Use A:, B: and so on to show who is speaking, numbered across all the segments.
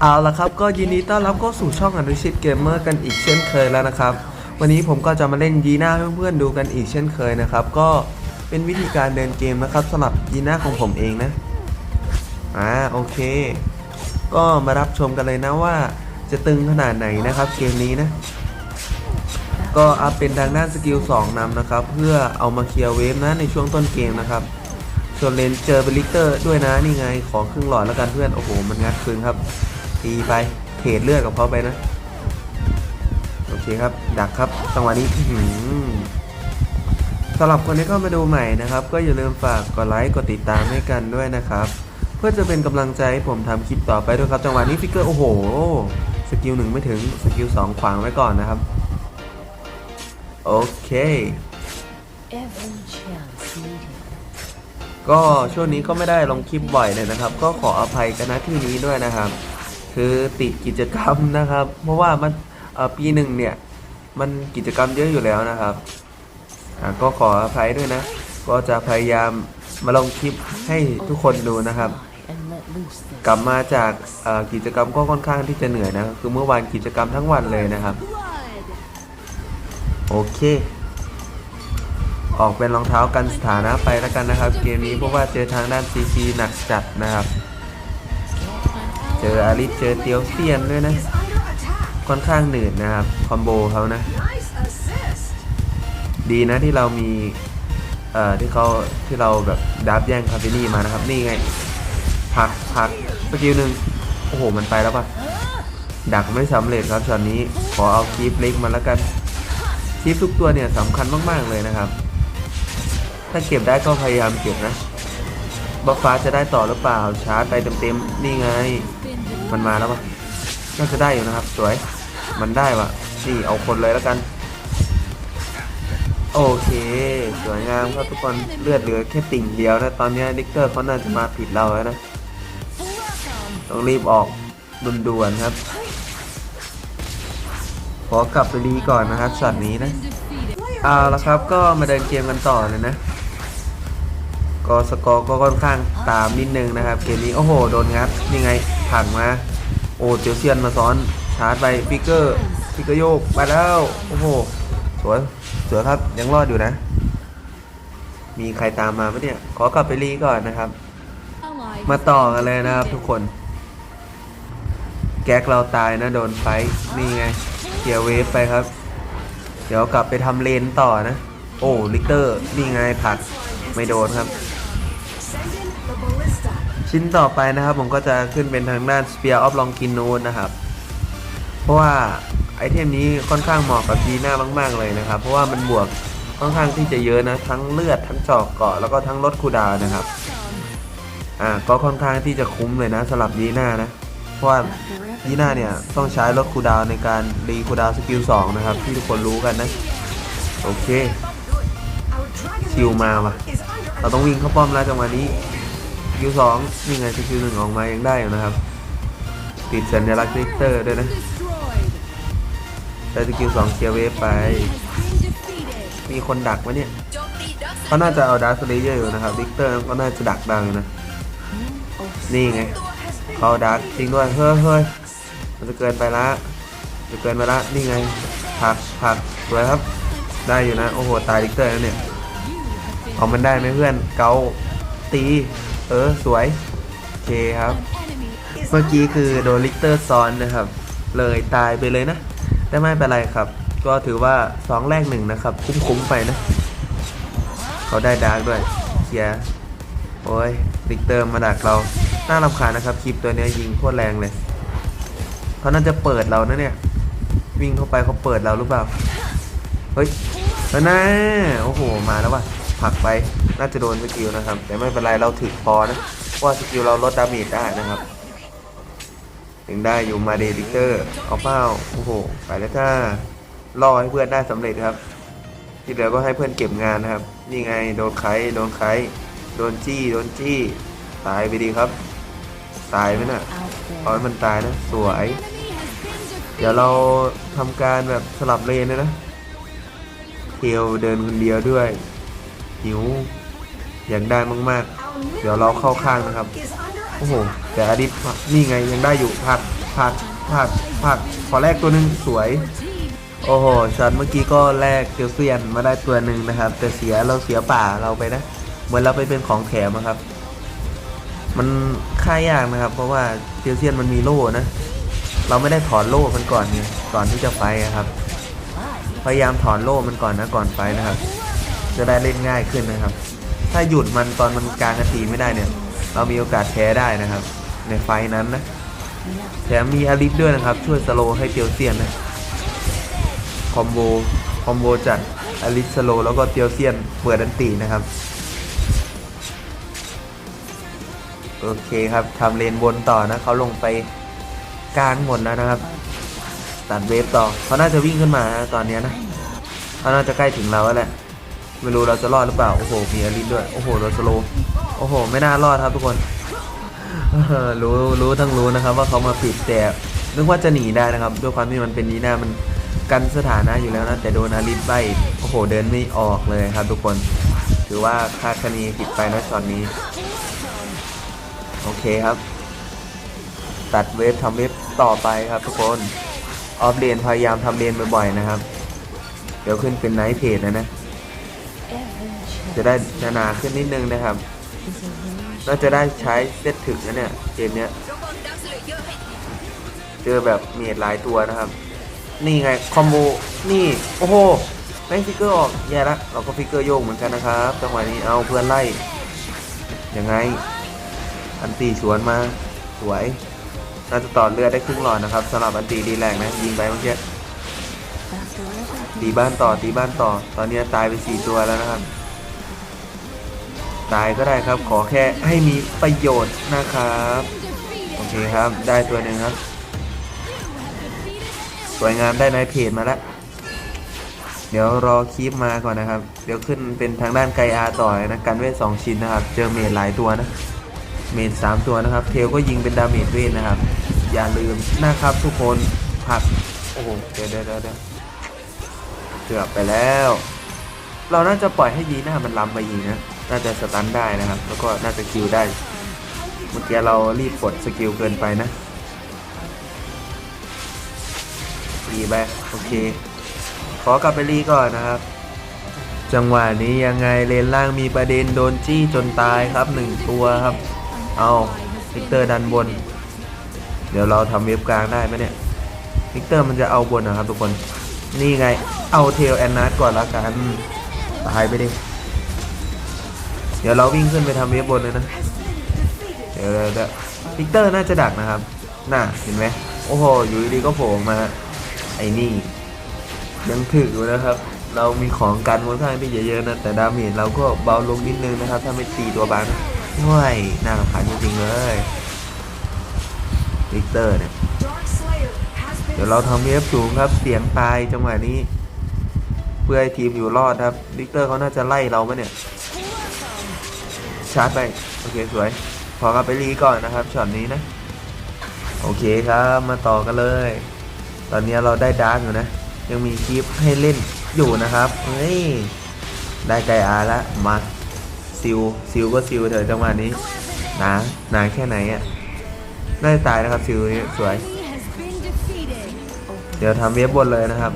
A: เอาละครับก็ยินดีต้อนรับเข้าสู่ช่องอนุชิตเกมเมอร์กันอีกเช่นเคยแล้วนะครับ วันนี้ผมก็จะมาเล่นยีน่าให้เพื่อนๆดูกันอีกเช่นเคยนะครับ ก็เป็นวิธีการเดินเกมนะครับสำหรับยีน่าของผมเองนะอ่าโอเค ก็มารับชมกันเลยนะว่า จะตึงขนาดไหนนะครับเกมนี้นะ ก็อัพเป็นทางด้านสกิล2นำนะครับ เพื่อเอามาเคลียร์เวฟนะในช่วงต้นเกมนะครับส่วนเลนเจอเบลิเตอร์ด้วยนะนี่ไงขอครึ่งหลอดแล้วกันเพื่อนโอ้โหมันงัดคืนครับ ตีไปเทรดเลือดกับเขาไปนะ โอเคครับ ดักครับจังหวะนี้สำหรับคนที่เข้ามาดูใหม่นะครับ ก็อย่าลืมฝากกดไลค์กดติดตามให้กันด้วยนะครับ เพื่อจะเป็นกำลังใจให้ผมทำคลิปต่อไปด้วยครับ จังหวะนี้ฟิกเกอร์โอ้โหสกิลหนึ่งไม่ถึงสกิลสองขวางไว้ก่อนนะครับ โอเคก็ช่วงนี้ก็ไม่ได้ลงคลิปบ่อยเลยนะครับ ก็ขออภัยกันนะที่นี้ด้วยนะครับ คือติดกิจกรรมนะครับ เพราะว่ามันปีหนึ่งเนี่ย มันกิจกรรมเยอะอยู่แล้วนะครับก็ขออภัยด้วยนะ ก็จะพยายามมาลงคลิปให้ทุกคนดูนะครับ กลับมาจากกิจกรรมก็ค่อนข้างที่จะเหนื่อยนะ คือเมื่อวานกิจกรรมทั้งวันเลยนะครับ โอเค ออกเป็นรองเท้ากันสถานะไปแล้วกันนะครับ เกมนี้เพราะว่าเจอทางด้านซีซีหนักจัดนะครับ เจออาริสเจอเตียวเซียนด้วยนะ ค่อนข้างหนืดนะครับ คอมโบเขานะ ดีนะที่เรามีเอ่อที่เขาที่เราแบบดับแย่งคาเฟนี่มานะครับ นี่ไงพักพักสกิลหนึ่งโอ้โห มันไปแล้วปะดักไม่สำเร็จครับช็อตนี้ขอเอาคีฟเล็กมาแล้วกันคีฟทุกตัวเนี่ยสำคัญมาก ๆ เลยนะครับ ถ้าเก็บได้ก็พยายามเก็บนะบัฟฟ้าจะได้ต่อหรือเปล่าชาร์จไปเต็มๆนี่ไง มันมาแล้วปะน่าจะได้อยู่นะครับ สวย มันได้ปะนี่เอาคนเลยแล้วกัน โอเค สวยงามครับทุกคนเลือดเหลือแค่ติ่งเดียวนะตอนนี้ดิกเตอร์เขาน่าจะมาผิดเราแล้วนะต้องรีบออกด่วนๆครับ ขอกลับไปรีก่อนนะครับช็อตนี้นะเอาละครับก็มาเดินเกมกันต่อเลยนะก็สกอร์ก็ค่อนข้างตามนิดนึงนะครับ เกมนี้โอ้โห โดนงัดยังไง ผังมา โอ้เจียวเซียนมาซ้อนชาร์จไปฟิกเกอร์ฟิกเกอร์โยกไปแล้วโอ้โหสวยสวยครับยังรอดอยู่นะ มีใครตามมาไหมเนี่ย ขอกลับไปรีก่อนนะครับ มาต่อกันเลยนะครับทุกคน แก๊กเราตายนะโดนไฟนี่ไงเกียร์เวฟไปครับ เดี๋ยวกลับไปทำเลนต่อนะ โอ้ลิกเตอร์นี่ไงผลักไม่โดนครับ ชิ้นต่อไปนะครับผมก็จะขึ้นเป็นทางด้าน Spear of Longinus นะครับ เพราะว่าไอเทมนี้ค่อนข้างเหมาะกับดีหน้ามาก ๆ เลยนะครับ เพราะว่ามันบวกค่อนข้างที่จะเยอะนะ ทั้งเลือดทั้งจอกเกาะแล้วก็ทั้งลดคูดาวนะครับ อ่าก็ค่อนข้างที่จะคุ้มเลยนะสำหรับดีหน้านะ เพราะว่าดีหน้าเนี่ยต้องใช้ลดคูดาวน์ในการรีคูดาวสกิล2นะครับ ที่ทุกคนรู้กันนะ โอเคคิวมาว่ะเราต้องวิ่งเข้าป้อมแล้วจังหวะนี้ สกิลสองนี่ไงสกิลหนึ่งออกมายังได้อยู่นะครับ ติดสัญลักษณ์ลิกเตอร์ด้วยนะได้สกิลสองเคลียร์เวฟไป มีคนดักวะเนี่ยเขาน่าจะเอาดาร์สเลเยอร์อยู่นะครับลิกเตอร์ก็น่าจะดักดังอยู่นะ นี่ไงเขาดักจริงด้วยเฮ้ยเฮ้ยมันจะเกินไปละจะเกินไปละนี่ไงผักผักสวยครับ ได้อยู่นะ โอ้โห ตายลิกเตอร์แล้วเนี่ยเอามันได้ไหมเพื่อน เกาตี เออสวย โอเคครับ เมื่อกี้คือโดนลิกเตอร์ซ้อนนะครับ เลยตายไปเลยนะ แต่ไม่เป็นไรครับ ก็ถือว่าสองแรกหนึ่งนะครับ คุ้มๆไปนะ เขาได้ดาร์กด้วยเคลียร์โอ้ยลิกเตอร์มาดักเรา น่ารำคาญนะครับ คลิปตัวเนี้ยยิงโคตรแรงเลยเขาน่าจะเปิดเรานะเนี่ย วิ่งเข้าไปเขาเปิดเราหรือเปล่า เฮ้ยแล้วนะโอ้โห มาแล้วว่ะผลักไป น่าจะโดนสกิลนะครับ แต่ไม่เป็นไรเราถึกพอนะเพราะว่าสกิลเราลดดาเมจได้นะครับยังได้อยู่มาเดลิเตอร์เอาเป้าโอ้โหไปแล้วจ้ารอให้เพื่อนได้สำเร็จครับ ที่เหลือก็ให้เพื่อนเก็บงานนะครับ นี่ไงโดนไคโดนไคโดนจี้โดนจี้ตายไปดีครับ ตายไหมน่ะ
B: Out
A: เอา
B: there.
A: ให้มันตายนะ สวย เดี๋ยวเราทำการแบบสลับเลนเลยนะเทียวเดินคนเดียวด้วยหิว อยากได้มากๆ เดี๋ยวเราเข้าข้างนะครับ โอ้โห แต่อดิตนี่ไงยังได้อยู่ผักผักผักผักขอแรกตัวหนึ่งสวย โอ้โหช็อตเมื่อกี้ก็แลกเกลเซียนมาได้ตัวหนึ่งนะครับ แต่เสียเราเสียป่าเราไปนะ เหมือนเราไปเป็นของแถมอะครับ มันค่ายากนะครับ เพราะว่าเกลเซียนมันมีโล่นะ เราไม่ได้ถอนโล่มันก่อนไงก่อนที่จะไปอะครับ พยายามถอนโล่มันก่อนนะก่อนไปนะครับ จะได้เล่นง่ายขึ้นนะครับ ถ้าหยุดมันตอนมันกลางกตีไม่ได้เนี่ย เรามีโอกาสแพ้ได้นะครับ ในไฟนั้นนะแถมมีอาริฟด้วยนะครับ ช่วยสโลให้เตียวเซียนนะคอมโบคอมโบจัดอาริฟสโลแล้วก็เตียวเซียนเปิดดันตีนะครับโอเคครับทำเลนบนต่อนะเขาลงไปกลางหมดแล้วนะครับ ตัดเวฟต่อเขาน่าจะวิ่งขึ้นมานะตอนนี้นะเขาน่าจะใกล้ถึงเราแล้วแหละ ไม่รู้เราจะรอดหรือเปล่า โอ้โห มีอลิสด้วย โอ้โห เราสโลว์โอ้โห ไม่น่ารอดครับทุกคน รู้ รู้ทั้งรู้นะครับ ว่าเขามาปิดแต่นึกว่าจะหนีได้นะครับ ด้วยความที่มันเป็นนีหน้ามันกันสถานะอยู่แล้วนะ แต่โดนอาริสใบ โอ้โห เดินไม่ออกเลยครับทุกคน ถือว่าคาดคะเนผิดไปนะช็อตนี้ โอเคครับ ตัดเวฟทำเวฟต่อไปครับทุกคน ออฟเลนพยายามทำเลนบ่อยๆนะครับ เดี๋ยวขึ้นเป็นไนท์เพจนะนะ จะได้
B: chance
A: หนาๆขึ้นนิดนึงนะครับ
B: is a wish.
A: น่าจะได้ใช้เซตถึกนะเนี่ยเกมเนี้ยเจอแบบเมียดหลายตัวนะครับ นี่ไงคอมโบนี่โอ้โหไม่งฟิกเกอร์ออกแย่ละเราก็ฟิกเกอร์โยกเหมือนกันนะครับจังหวะนี้เอาเพื่อนไล่ยังไง อันตีสวนมาสวยน่าจะต่อเลือดได้ครึ่งหลอดนะครับสำหรับอันตีดีแรงนะยิงไปเมื่อกี้
B: After everything
A: ตีบ้านต่อตีบ้านต่อ ตอนนี้ตายไปสี่ตัวแล้วนะครับ ตายก็ได้ครับ ขอแค่ให้มีประโยชน์นะครับ โอเคครับ ได้ตัวหนึ่งครับ สวยงามได้ในเพจมาแล้วเดี๋ยวรอคลิปมาก่อนนะครับ เดี๋ยวขึ้นเป็นทางด้านไกอาต่อยนะกันเวทสองชิ้นนะครับ เจอเมจหลายตัวนะ เมจสามตัวนะครับ เทลก็ยิงเป็นดาเมจเวทนะครับ อย่าลืมนะครับทุกคนผัก โอ้โห เดี๋ยวเดี๋ยวเดี๋ยวเดี๋ยวเกือบไปแล้ว เราน่าจะปล่อยให้ยีหน้ามันล้ำไปยีนะ น่าจะสตันได้นะครับ แล้วก็น่าจะคิวได้ เมื่อกี้เรารีบกดสกิลเกินไปนะรีไปโอเค ขอกลับไปรีก่อนนะครับ จังหวะนี้ยังไงเลนล่างมีประเด็นโดนจี้จนตายครับหนึ่งตัวครับ เอาวิกเตอร์ดันบน เดี๋ยวเราทำเว็บกลางได้ไหมเนี่ยวิกเตอร์มันจะเอาบนนะครับทุกคน นี่ไง เอาเทลแอนนาร์ก่อนละกัน ตายไปดิ เดี๋ยวเราวิ่งขึ้นไปทำเว็บบนเลยนะ เดี๋ยวเดี๋ยวิกเตอร์น่าจะดักนะครับ น่าเห็นไหมโอ้โห อยู่ดีก็โผล่มา ไอ้นี่ ยังถึกอยู่นะครับ เรามีของกันค่อนข้างที่จะเยอะนะ แต่ดาเมจเราก็เบาลงนิดนึงนะครับ ถ้าไม่ตีตัวบางนะว้ายน่ารำคาญจริงๆเลยวิกเตอร์เนี่ย เดี๋ยวเราทำเวฟสูงครับ เสียงตายจังหวะนี้ เพื่อให้ทีมอยู่รอดครับวิกเตอร์เขาน่าจะไล่เราไหมเนี่ย ชาร์จไปโอเคสวย ขอกลับไปรีก่อนนะครับช็อตนี้นะ โอเคครับมาต่อกันเลย ตอนนี้เราได้ดาร์กอยู่นะ ยังมีคลิปให้เล่นอยู่นะครับเฮ้ยได้ไกอาแล้วมาซิลซิลก็ซิลเถอะจังหวะนี้หนาหนาแค่ไหนอะ่ะน่าจะตายนะครับซิลนี้สวย เดี๋ยวทำเว็บบนเลยนะครับ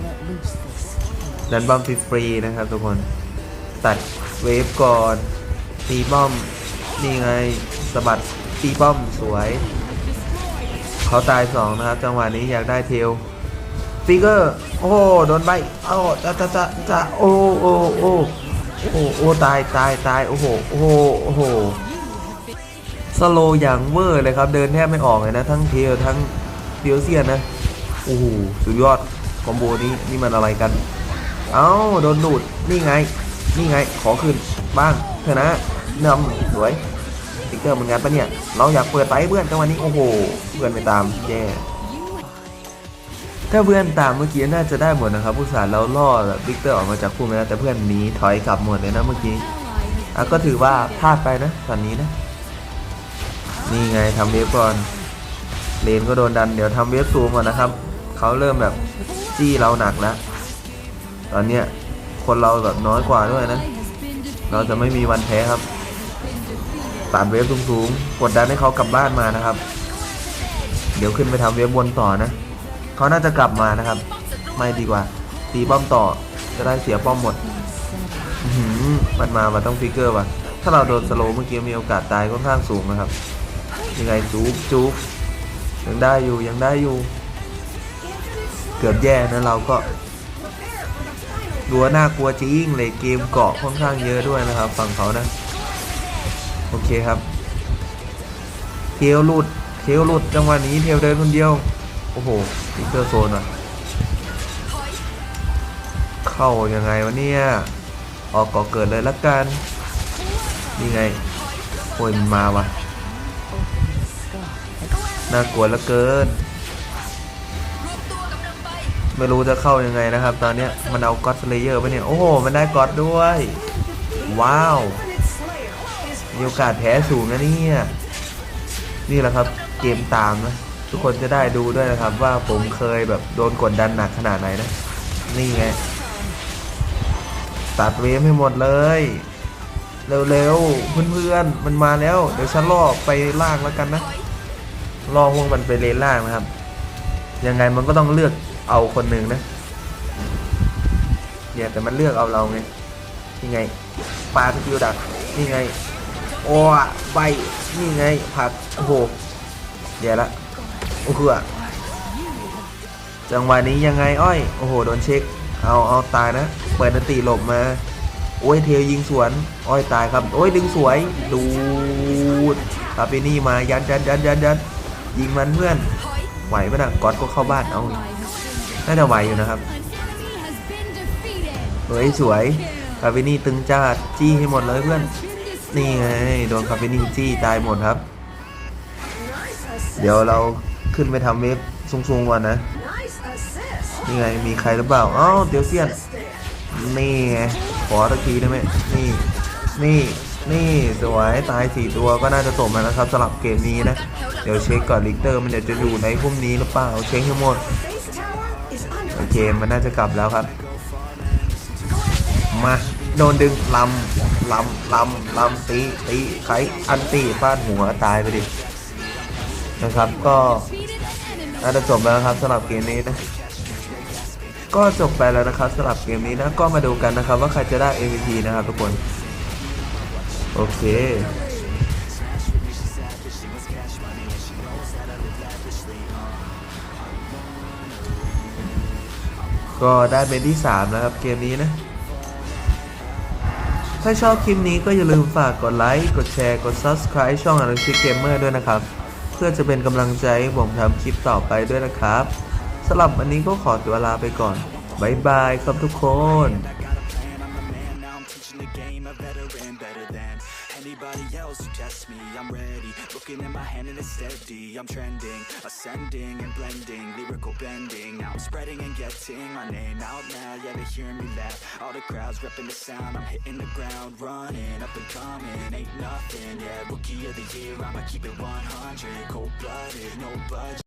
A: ดันบอมฟรีๆนะครับทุกคน ตัดเวฟก่อน ตีป้อม นี่ไงสะบัดตีป้อมสวย เขาตายสองนะครับ จังหวะนี้อยากได้เทลฟิกเกอร์ โอ้โดนใบเอ้จะจะจะจะโอ้โอ้โอ้โอ้โอ้ตายตายตายโอ้โหโอ้โหโอ้โหสโลอย่างเวอร์เลยครับ เดินแทบไม่ออกเลยนะ ทั้งเทลทั้งเดียวเซียนนะโอ้โหสุดยอดคอมโบนี้นี่มันอะไรกัน เอ้าโดนดูดนี่ไง นี่ไงขอคืน บ้างเถอะนะนำสวยฟิกเตอร์เหมือนกันปะเนี่ย เราอยากเปิดไฟเพื่อนจังวะนี้ โอ้โห เพื่อนไปตามแย่ถ้าเพื่อนตามเมื่อกี้น่าจะได้หมดนะครับผู้สารเราล่อวิกเตอร์ออกมาจากคู่ไปแล้วแต่เพื่อนหนีถอยกลับหมดเลยนะเมื่อกี้อะก็ถือว่าพลาดไปนะตอนนี้นะ นี่ไงทำเวฟก่อนเลนก็โดนดันเดี๋ยวทำเวฟซูมก่อนนะครับเขาเริ่มแบบจี้เราหนักแล้ว ตอนเนี้ยคนเราแบบน้อยกว่าด้วยนะ เราจะไม่มีวันแพ้ครับตัดเวฟสูงๆกดดันให้เขากลับบ้านมานะครับ เดี๋ยวขึ้นไปทำเวฟบนต่อนะเขาน่าจะกลับมานะครับ ไม่ดีกว่า ตีป้อมต่อจะได้เสียป้อมหมดหือมันมาว่าต้องฟิกเกอร์ว่ะ ถ้าเราโดนสโลว์เมื่อกี้มีโอกาสตายค่อนข้างสูงนะครับ ยังไงจุ๊บจุ๊บยังได้อยู่ยังได้อยู่ เกือบแย่นะเราก็ รัวน่ากลัวจริงเลยเกมเกาะค่อนข้างเยอะด้วยนะครับ ฝั่งเขานะ โอเคครับ เทลหลุดเทลหลุดจังหวะนี้เทลเดินคนเดียว โอ้โหฟิกเกอร์โซนว่ะ เข้ายังไงวะเนี่ย ออกก่อเกิดเลยละกันนี่ไงโอ้ยมันมาวะน่ากลัวเหลือเกิน ไม่รู้จะเข้ายังไงนะครับ ตอนนี้มันเอาก็อดสเลเยอร์ไปเนี่ย โอ้โห มันได้ก็อดด้วย ว้าว มีโอกาสแพ้สูงนะเนี่ย นี่แหละครับเกมตามนะ ทุกคนจะได้ดูด้วยนะครับ ว่าผมเคยแบบโดนกดดันหนักขนาดไหนนะ นี่ไง ตัดเวฟให้หมดเลย เร็วๆเพื่อนๆมันมาแล้ว เดี๋ยวฉันล่อไปล่างแล้วกันนะล่อพวกมันไปเลนล่างนะครับ ยังไงมันก็ต้องเลือก เอาคนหนึ่งนะเนี่ยแต่มันเลือกเอาเราไงนี่ไงปลาสกิลดักนี่ไงโอ้ใบนี่ไงผัดโอ้โหเดี๋ยวละโอ้โหอะจังหวะนี้ยังไงอ้อยโอ้โหโดนเช็ค เอาเอาตายนะเปิดนันตีหลบมาโอ้ยเทลยิงสวนอ้อยตายครับโอ้ยดึงสวยดูดตาเปนี่มายันยันยันยันยันยิงมันเพื่อนไหวปะนะกอดก็เข้าบ้านเอา น่าจะไหวอยู่นะครับ เฮ้ยสวยคาเฟนี่ตึงจ้าจี้ให้หมดเลยเพื่อน นี่ไงโดนคาเฟนี่จี้ตายหมดครับ เดี๋ยวเราขึ้นไปทำเวฟสูงๆก่อนนะ นี่ไงมีใครหรือเปล่าอ้าวเดี๋ยวเซียน นี่ไงขอตะทีได้ไหมนี่ นี่นี่สวยตายสี่ตัวก็น่าจะจบแล้วนะครับสำหรับเกมนี้นะ เดี๋ยวเช็คก่อนลิกเตอร์มันเดี๋ยวจะอยู่ในพุ่มนี้หรือเปล่าเช็คให้หมด เคมันน่าจะกลับแล้วครับ มาโดนดึงลำลำลำลำตีตีไขอันตีฟาดหัวตายไปดินะครับก็น่าจะจบแล้วครับสำหรับเกมนี้นะก็จบไปแล้วนะครับสำหรับเกมนี้นะก็มาดูกันนะครับ ว่าใครจะได้ MVP นะครับทุกคน โอเค ก็ได้เป็นที่ 3 นะครับเกมนี้นะ ถ้าชอบคลิปนี้ก็อย่าลืมฝากกดไลค์ กดแชร์ กด Subscribe ช่องอนุชิเกมเมอร์ด้วยนะครับ เพื่อจะเป็นกำลังใจให้ผมทำคลิปต่อไปด้วยนะครับสำหรับวันนี้ก็ขอตัวลาไปก่อน บ๊ายบายครับทุกคน
C: anybody else who tests me. I'm ready, looking at my hand and it's steady. I'm trending, ascending and blending, lyrical bending. Now I'm spreading and getting my name out now. Yeah, they hearing me laugh. All the crowds repping the sound. I'm hitting the ground, running up and coming. Ain't nothing, yeah. Rookie of the year, I'ma keep it 100. Cold blooded, no budget.